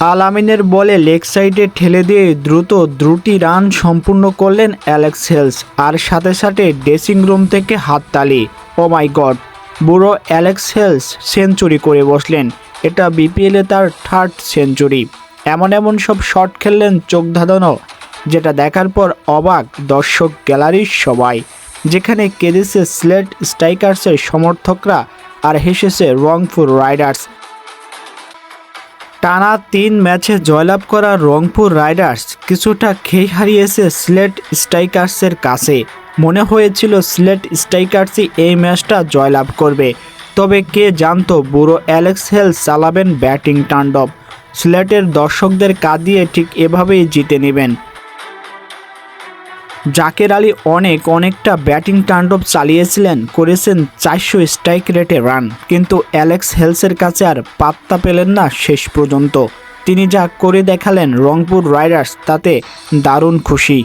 আল আমিনের বলে লেগ সাইডে ঠেলে দিয়ে দ্রুত দ্রুটি রান সম্পূর্ণ করলেন অ্যালেক্স হেলস আর সাথে সাথে ড্রেসিং রুম থেকে হাততালি। ও মাই গড, বুড়ো অ্যালেক্স হেলস সেঞ্চুরি করে বসলেন। এটা বিপিএলে তার থার্ড সেঞ্চুরি। এমন এমন সব শট খেললেন চোখ ধাঁধানো, যেটা দেখার পর অবাক দর্শক গ্যালারির সবাই, যেখানে কেঁদেছে স্লেট স্ট্রাইকার্সের সমর্থকরা আর হেসেছে রংপুর রাইডার্স। টানা তিন ম্যাচে জয়লাভ করা রংপুর রাইডার্স কিছুটা খেই হারিয়েছে স্লেট স্ট্রাইকার্সের কাছে। মনে হয়েছিল স্লেট স্ট্রাইকার্সই এই ম্যাচটা জয়লাভ করবে। তবে কে জানতো বুড়ো অ্যালেক্স হেল চালাবেন ব্যাটিং টান্ডব স্লেটের দর্শকদের কাঁদিয়ে ঠিক এভাবেই জিতে নেবেন। জাকের আলী অনেক অনেকটা ব্যাটিং তাণ্ডব চালিয়েছিলেন, করেছেন চারশো স্ট্রাইক রেটে রান কিন্তু অ্যালেক্স হেলসের কাছে আর পাত্তা পেলেন না শেষ পর্যন্ত। তিনি যা করে দেখালেন রংপুর রাইডার্স, তাতে দারুণ খুশি।